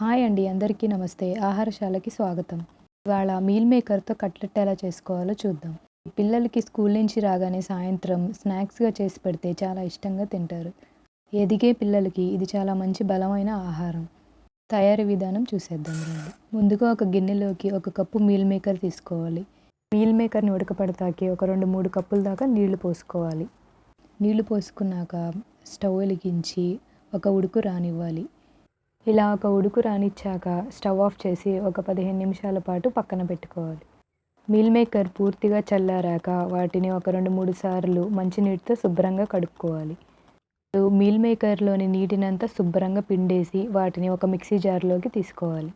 Hi అండి అందరికీ నమస్తే. ఆహారశాలకి స్వాగతం. ఇవాళ మీల్ మేకర్తో కట్లెట్ ఎలా చేసుకోవాలో చూద్దాం. పిల్లలకి స్కూల్ నుంచి రాగానే సాయంత్రం స్నాక్స్గా చేసి పెడితే చాలా ఇష్టంగా తింటారు. ఎదిగే పిల్లలకి ఇది చాలా మంచి బలమైన ఆహారం. తయారీ విధానం చూసేద్దాం రండి. ముందుగా ఒక గిన్నెలోకి ఒక కప్పు మీల్ మేకర్ తీసుకోవాలి. మీల్ మేకర్ని ఉడకపడతాకి ఒక రెండు మూడు కప్పుల దాకా నీళ్ళు పోసుకోవాలి. నీళ్ళు పోసుకున్నాక స్టవ్ వెలిగించి ఒక ఉడుకు రానివ్వాలి. ఇలా ఒక ఉడుకు రానిచ్చాక స్టవ్ ఆఫ్ చేసి ఒక పదిహేను నిమిషాల పాటు పక్కన పెట్టుకోవాలి. మీల్ మేకర్ పూర్తిగా చల్లారాక వాటిని ఒక రెండు మూడు సార్లు మంచినీటితో శుభ్రంగా కడుక్కోవాలి. ఇప్పుడు మీల్ మేకర్లోని నీటినంతా శుభ్రంగా పిండేసి వాటిని ఒక మిక్సీ జార్లోకి తీసుకోవాలి.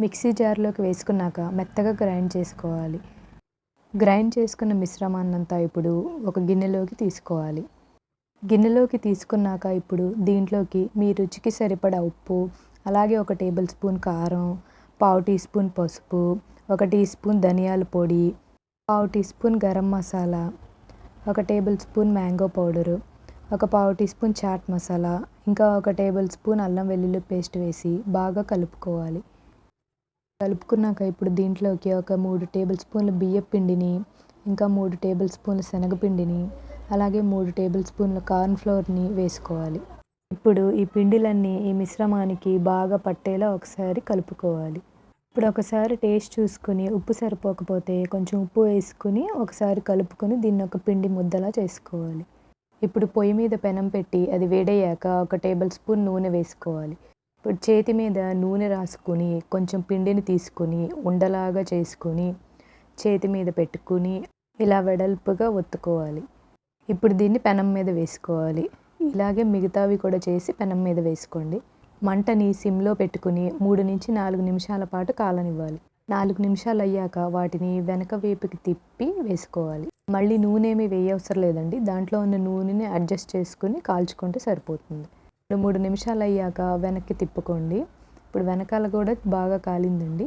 మిక్సీ జార్లోకి వేసుకున్నాక మెత్తగా గ్రైండ్ చేసుకోవాలి. గ్రైండ్ చేసుకున్న మిశ్రమాన్నంతా ఇప్పుడు ఒక గిన్నెలోకి తీసుకోవాలి. గిన్నెలోకి తీసుకున్నాక ఇప్పుడు దీంట్లోకి మీ రుచికి సరిపడా ఉప్పు అలాగే ఒక టేబుల్ స్పూన్ కారం పావు టీ స్పూన్ పసుపు ఒక టీ స్పూన్ ధనియాల పొడి పావు టీ స్పూన్ గరం మసాలా ఒక టేబుల్ స్పూన్ మ్యాంగో పౌడరు ఒక పావు టీ స్పూన్ చాట్ మసాలా ఇంకా ఒక టేబుల్ స్పూన్ అల్లం వెల్లుల్లి పేస్ట్ వేసి బాగా కలుపుకోవాలి. కలుపుకున్నాక ఇప్పుడు దీంట్లోకి ఒక మూడు టేబుల్ స్పూన్ల బియ్య పిండిని ఇంకా మూడు టేబుల్ స్పూన్ల శనగపిండిని అలాగే మూడు టేబుల్ స్పూన్ల కార్న్ ఫ్లోర్ని వేసుకోవాలి. ఇప్పుడు ఈ పిండిలన్నీ ఈ మిశ్రమానికి బాగా పట్టేలా ఒకసారి కలుపుకోవాలి. ఇప్పుడు ఒకసారి టేస్ట్ చూసుకుని ఉప్పు సరిపోకపోతే కొంచెం ఉప్పు వేసుకుని ఒకసారి కలుపుకొని దీన్ని ఒక పిండి ముద్దలా చేసుకోవాలి. ఇప్పుడు పొయ్యి మీద పెనం పెట్టి అది వేడయ్యాక ఒక టేబుల్ స్పూన్ నూనె వేసుకోవాలి. ఇప్పుడు చేతి మీద నూనె రాసుకొని కొంచెం పిండిని తీసుకొని ఉండలాగా చేసుకొని చేతి మీద పెట్టుకుని ఇలా వెడల్పుగా ఒత్తుకోవాలి. ఇప్పుడు దీన్ని పెనం మీద వేసుకోవాలి. ఇలాగే మిగతావి కూడా చేసి పెనం మీద వేసుకోండి. మంటని సిమ్లో పెట్టుకుని మూడు నుంచి నాలుగు నిమిషాల పాటు కాలనివ్వాలి. నాలుగు నిమిషాలు అయ్యాక వాటిని వెనక వైపుకి తిప్పి వేసుకోవాలి. మళ్ళీ నూనె ఏమీ వేయవసరం లేదండి. దాంట్లో ఉన్న నూనెని అడ్జస్ట్ చేసుకుని కాల్చుకుంటే సరిపోతుంది. ఇప్పుడు మూడు నిమిషాలు అయ్యాక వెనక్కి తిప్పుకోండి. ఇప్పుడు వెనకాల కూడా బాగా కాలిందండి.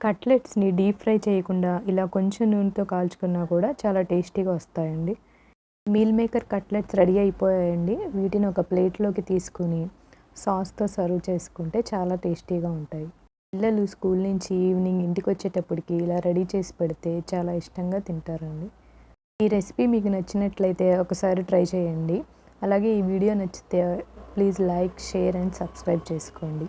కట్లెట్స్ని డీప్ ఫ్రై చేయకుండా ఇలా కొంచెం నూనెతో కాల్చుకున్నా కూడా చాలా టేస్టీగా వస్తాయండి. మీల్ మేకర్ కట్లెట్స్ రెడీ అయిపోయాయండి. వీటిని ఒక ప్లేట్లోకి తీసుకుని సాస్తో సర్వ్ చేసుకుంటే చాలా టేస్టీగా ఉంటాయి. పిల్లలు స్కూల్ నుంచి ఈవినింగ్ ఇంటికి వచ్చేటప్పటికి ఇలా రెడీ చేసి పెడితే చాలా ఇష్టంగా తింటారండి. ఈ రెసిపీ మీకు నచ్చినట్లయితే ఒకసారి ట్రై చేయండి. అలాగే ఈ వీడియో నచ్చితే please like share and subscribe చేసుకోండి.